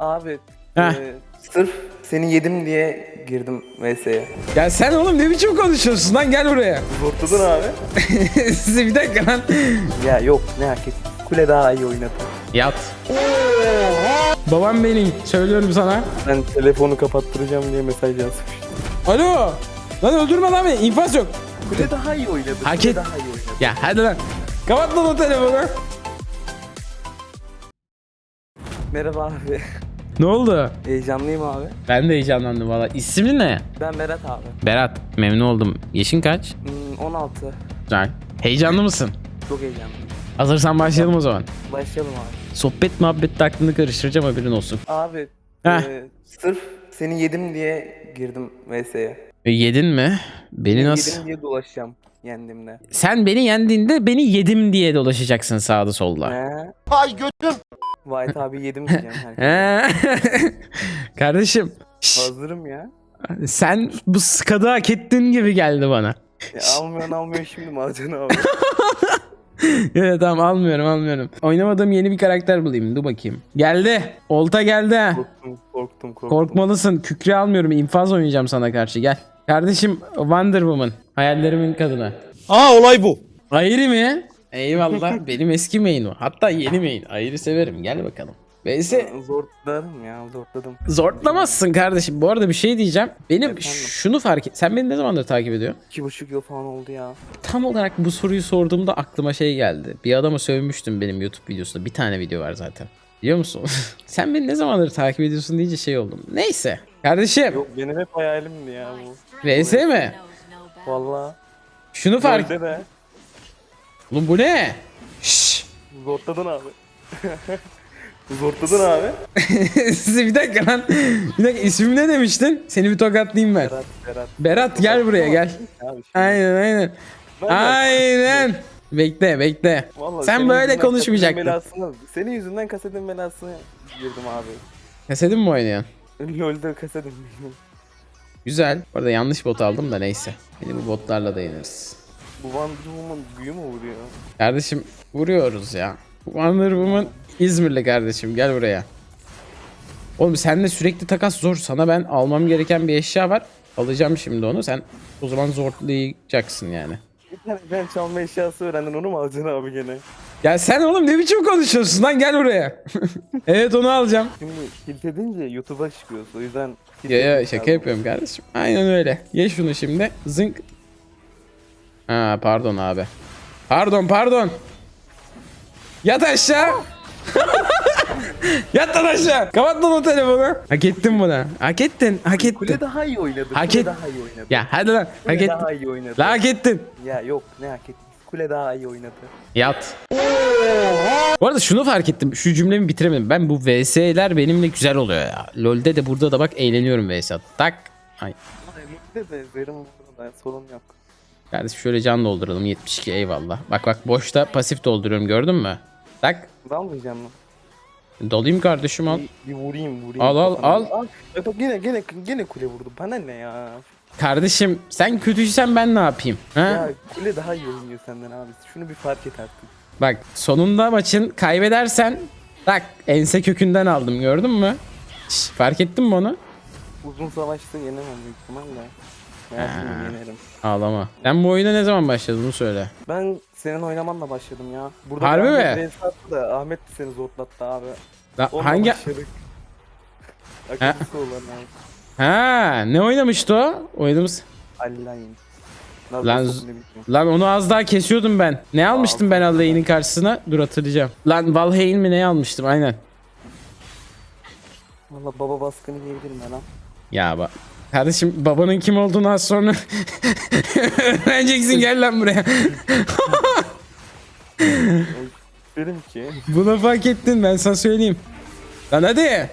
Abi Heh. e, sırf seni yedim diye girdim VS'ye. Ya sen oğlum ne biçim konuşuyorsun lan gel buraya. Zortladın abi. Size bir dakika lan. Ya yok ne hak et. Kule daha iyi oynadı. Yat. Babam benim söylüyorum sana. Ben telefonu kapattıracağım diye mesaj yazmış. Alo. Lan öldürme lan beni infaz yok. Kule daha iyi oynadı. Hak Kule et. daha iyi oynadı. Ya hadi lan. Kapat lan o telefonu. Merhaba abi. Ne oldu? Heyecanlıyım abi. Ben de heyecanlandım valla. İsmin ne? Ben Berat abi. Berat. Memnun oldum. Yaşın kaç? Hmm, 16. Güzel. Heyecanlı mısın? Çok heyecanlıyım. Hazırsan başlayalım o zaman. Başlayalım abi. Sohbet muhabbette aklını karıştıracağım haberin olsun. Abi Heh. e, sırf seni yedim diye girdim VS'ye. E, yedin mi? Beni nasıl? Yedim diye dolaşacağım yendiğimde. Sen beni yendiğinde beni yedim diye dolaşacaksın sağda solda. He? Ay götüm. White abi yedim diyeceğim herkese. Kardeşim Hazırım ya. sen bu skadı hak ettin gibi geldi bana. ya almıyorsun almıyorsun şimdi alacaksın abi? Evet tamam almıyorum almıyorum. Oynamadığım yeni bir karakter bulayım dur bakayım. Geldi. Olta geldi. korktum korktum korktum. Korkmalısın. Kükre almıyorum. İnfaz oynayacağım sana karşı gel. Kardeşim Wonder Woman. Hayallerimin kadını. Aa olay bu. Ayri mi? Eyvallah. Benim eski main o. Hatta yeni main. Ayri severim. Gel bakalım. Veyse Zorladım ya zorladım. zorlamazsın kardeşim. Bu arada bir şey diyeceğim. Benim Efendim? şunu fark et. Sen beni ne zamandır takip ediyorsun? İki buçuk yıl falan oldu ya. Tam olarak bu soruyu sorduğumda aklıma şey geldi. Bir adama sövmüştüm benim YouTube videosunda. Bir tane video var zaten. Biliyor musun? Sen beni ne zamandır takip ediyorsun deyince şey oldum. Neyse. Kardeşim. Yok benim hep hayalimdi ya bu. VS mi? Valla. Şunu fark... Golde de. Oğlum bu ne? Şşş. Zorladın abi. Zorladın abi. Size bir dakika lan. Bir dakika ismim ne demiştin? Seni bir tokatlayayım ben. Berat Berat. Berat gel buraya gel. Abi. Aynen aynen. Ben Aynen. Bekle bekle. Vallahi Sen böyle konuşmayacaktın. Senin yüzünden kasetin belasına girdim abi. Kasetin mi oynuyorsun? LoL'de kasetim. Güzel. Bu arada yanlış bot aldım da neyse. Beni bu botlarla da yeniriz. Bu Wonder Woman büyü mü vuruyor? Kardeşim vuruyoruz ya. Wonder Woman İzmirli kardeşim gel buraya. Oğlum seninle sürekli takas zor. Sana ben almam gereken bir eşya var. Alacağım şimdi onu. Sen o zaman zorlayacaksın yani. Bir tane ben çalma eşyası öğrendin onu mu alacaksın abi gene? Ya sen oğlum ne biçim konuşuyorsun lan gel buraya. evet onu alacağım. Şimdi kilit edince YouTube'a çıkıyorsun o yüzden Ya ya şaka yapıyorum kardeşim. Aynen öyle. Ye şunu şimdi. Zınk. Ha pardon abi. Pardon pardon. Yat aşağı. Yat lan aşağı. Kapat lan o telefonu. Hak ettin bunu. Hak ettin. Hak ettin. Kule daha iyi oynadı. Hak Kule et- daha iyi oynadı. Ya hadi lan. Kule Hak ettin. daha iyi oynadı. La hak ettin. Ya yok ne hak ettin? Kule daha iyi oynadı. Yat. Bu arada şunu fark ettim. Şu cümlemi bitiremedim. Ben bu VS'ler benimle güzel oluyor ya. LoL'de de burada da bak eğleniyorum VS. at. Tak. Ay. Ay Lütfe de burada sorun yok. Kardeşim şöyle can dolduralım 72 eyvallah. Bak bak boşta pasif dolduruyorum gördün mü? Tak. Dalmayacağım mı? Dolayım kardeşim al. Bir, bir vurayım vurayım. Al, al, al. Bak bak yine gene gene kule vurdu. Bana ne ya? Kardeşim sen kötüysen ben ne yapayım? Ha? Ya kule daha iyi oynuyor senden abi. Şunu bir fark et artık. Bak sonunda maçın kaybedersen tak ense kökünden aldım gördün mü? Şş, fark ettin mi onu? Uzun savaşta yenemem büyük ihtimalle. Yenerim. Ağlama. Sen bu oyuna ne zaman başladın onu söyle. Ben senin oynamanla başladım ya. Burada Harbi bir mi? Ahmet attı da Ahmet seni zortlattı abi. La- Onunla hangi... başladık. Akıllısı olan abi. Ha ne oynamıştı o? Oynadığımız... Allahin. Lan- Lan bilmiyorum. Lan onu az daha kesiyordum ben. Ne almıştım ben Allah'ın karşısına? Dur hatırlayacağım. Lan Valheim mi ne almıştım aynen. Valla baba baskını diyebilirim ya lan. Ya bak. Kardeşim babanın kim olduğunu az sonra öğreneceksin gel lan buraya. Derim ki. Bunu fark ettin ben sana söyleyeyim. Lan hadi.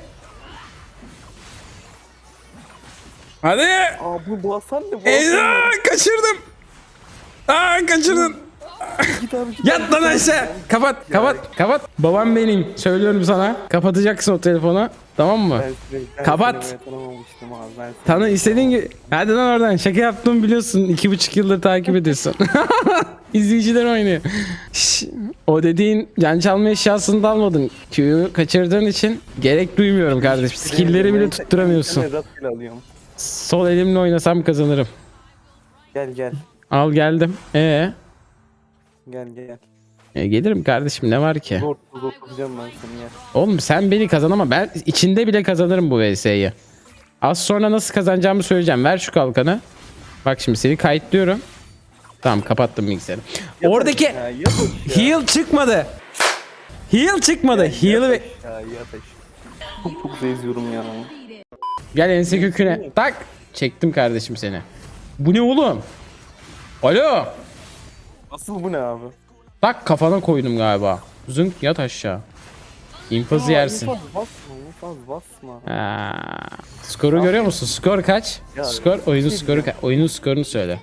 Hadi. Aa bu bu Hasan ne bu Hasan Eyvah ne? kaçırdım. Aa kaçırdın. Git abi git. Yat lan aşağı. Kapat kapat kapat. Babam benim. Söylüyorum sana. Kapatacaksın o telefonu. Tamam mı? Ben seni, ben Kapat. seni böyle tanımamıştım abi. Ben seni- Tanı istediğin gibi. Hadi lan oradan. Şaka yaptım biliyorsun. İki buçuk yıldır takip ediyorsun. İzleyiciler oynuyor. Şş, o dediğin can çalma eşyasını da almadın. Q'yu kaçırdığın için gerek duymuyorum kardeşim. Skill'leri bile tutturamıyorsun. Ben rastgele alıyorum. Sol elimle oynasam kazanırım. Gel gel. Al geldim. Ee, Gel gel. e, gelirim kardeşim ne var ki? Zor zor tutacağım ben seni ya. Oğlum sen beni kazan ama ben içinde bile kazanırım bu VS'yi. Az sonra nasıl kazanacağımı söyleyeceğim. Ver şu kalkanı. Bak şimdi seni kayıtlıyorum. Tamam kapattım bilgisayarı. Oradaki Ya aşağı. heal çıkmadı. Heal çıkmadı. Heal'ı ve... Ya yat aşağı. Çok çok seziyorum ya. Gel ense köküne. Tak. Çektim kardeşim seni. Bu ne oğlum? Alo. Asıl bu ne abi? Tak kafana koydum galiba. Zınk yat aşağı. İnfazı yersin. Infaz basma, infaz basma. Ha. Skoru görüyor musun? Skor kaç? Ya, Skor oyunun skoru ka- oyunun skorunu söyle.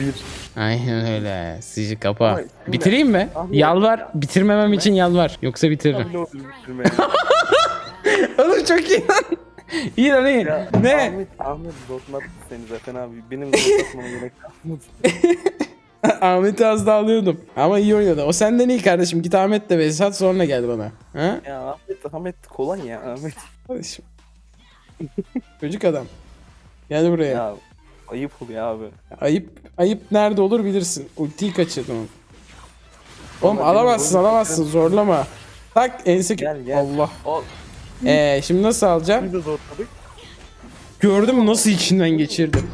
3-1. Aynen öyle. Sıcı kapa. Şimdi- Bitireyim mi? Abi- Yalvar. Bitirmemem için yalvar. Yoksa bitiririm. Ne. Oğlum çok iyi lan. iyi lan iyi. Ya, ne? Ahmet, Ahmet zortlattı seni zaten abi. Benim zorlatmama gerek kalmadı. Ahmet'i az daha alıyordum. Ama iyi oynadı. O senden iyi kardeşim. Git Ahmet'le Vesat sonra gel bana. Ha? Ya Ahmet, Ahmet kolay ya Ahmet. Kardeşim. Çocuk adam. Gel buraya. Ya ayıp oluyor abi. Ayıp ayıp nerede olur bilirsin. Ultiyi kaçırdın oğlum. Oğlum Ama alamazsın alamazsın zorlama. Tak ense Gel, gel. Allah. Al. Ee şimdi nasıl alacağım? De. Gördün mü nasıl içinden geçirdim?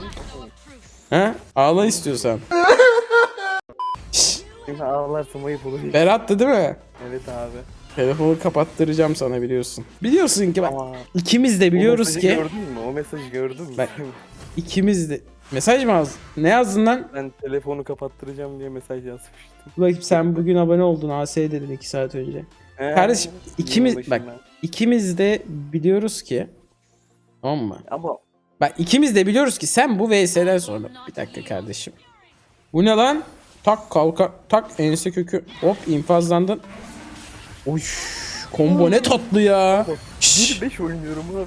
Ha? Ağla istiyorsan. Şimdi ağlarsam ayıp olur. Berat'tı değil mi? Evet abi. Telefonu kapattıracağım sana biliyorsun. Biliyorsun ki bak Ama ikimiz de o biliyoruz mesajı ki Gördün mü? O mesajı gördün mü? Ben- ikimiz de mesaj mı yazdın? Ne yazdın lan? Ben telefonu kapattıracağım diye mesaj yazmıştım. Bakayım sen bugün abone oldun AS dedin 2 saat önce. He, Kardeşim ikimiz bak ikimiz de biliyoruz ki tamam mı? Ama Bak ikimiz de biliyoruz ki sen bu VS'den sonra bir dakika kardeşim. Bu ne lan? Tak kalka tak ense kökü hop infazlandın. Oy combo ne tatlı ya. Şşş. 1-5 oynuyorum abi.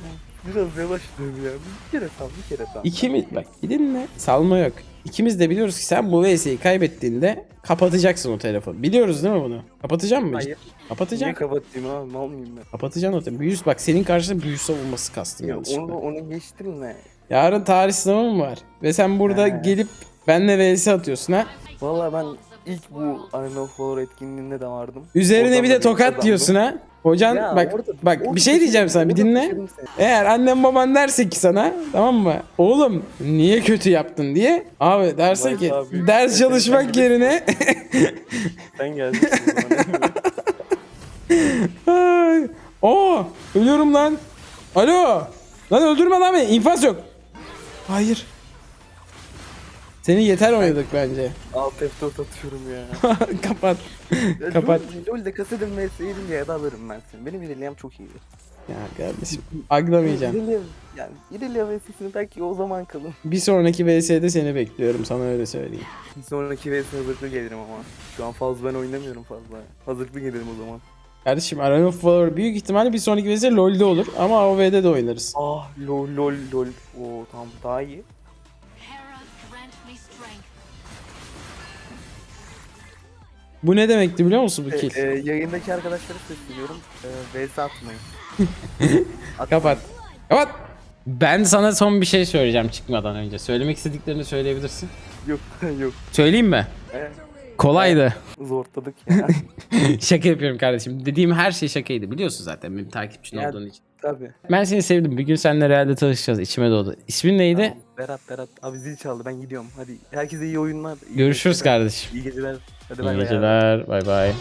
Biraz yavaş dövüyor ya. Bir kere sal, bir kere sal. İkimiz bak bir dinle salma yok. İkimiz de biliyoruz ki sen bu VS'yi kaybettiğinde kapatacaksın o telefonu. Biliyoruz değil mi bunu? Kapatacak mı? Hayır. Niye Kapatacağım. kapatayım abi? Mal mıyım ben? Kapatacaksın o telefonu. Büyüs bak senin karşında büyü savunması kastım Ya yanlışlıkla. onu, onu geçtim ne? Yarın tarih sınavım var. Ve sen burada He. gelip benle vs atıyorsun ha. Valla ben ilk bu Arena of Valor etkinliğinde de vardım. Üzerine Oradan bir de tokat kazandım. diyorsun ha. Hocan Ya bak orada- bak orada bir şey diyeceğim sana bir orada dinle. seni. Eğer annem baban derse ki sana tamam mı? Oğlum niye kötü yaptın diye. Abi derse ki abi, ders sen- çalışmak sen yerine Sen geldin. Ay, Oo, ölüyorum lan. Alo. Lan öldürme lan beni. İnfaz yok. Hayır. Seni yeter oynadık bence. Alt F4 atıyorum ya. Kapat. Ya Kapat. LoL- LoL'de kasedim vs ya da alırım ben seni. Benim İrelia'm çok iyiydi. Ya kardeşim aglamayacağım. İrelia, yani İrelia vs'sini belki o zaman kalın. Bir sonraki VS'de seni bekliyorum sana öyle söyleyeyim. Bir sonraki vs hazırlıklı gelirim ama. Şu an fazla ben oynamıyorum fazla. Hazırlıklı gelirim o zaman. Kardeşim Arena of Valor büyük ihtimalle bir sonraki VS LoL'de olur ama AoV'de de oynarız. Ah lol lol lol. Oo tamam daha iyi. Bu ne demekti biliyor musun bu E, kill? e, yayındaki arkadaşlara sesleniyorum. E, vs atmayın. Atmayın. Kapat. Kapat. Ben sana son bir şey söyleyeceğim çıkmadan önce. Söylemek istediklerini söyleyebilirsin. Yok yok. Söyleyeyim mi? E, Kolaydı. zorladık ya. şaka yapıyorum kardeşim. Dediğim her şey şakaydı. Biliyorsun zaten benim takipçin Ya- olduğun için. Tabii. Ben seni sevdim. Bir gün seninle realde tanışacağız. İçime doğdu. İsmin neydi? Tamam, Berat Berat. Abi zil çaldı ben gidiyorum. Hadi herkese iyi oyunlar. iyi Görüşürüz geceler. kardeşim. İyi geceler. Hadi İyi bay geceler. Bay bay.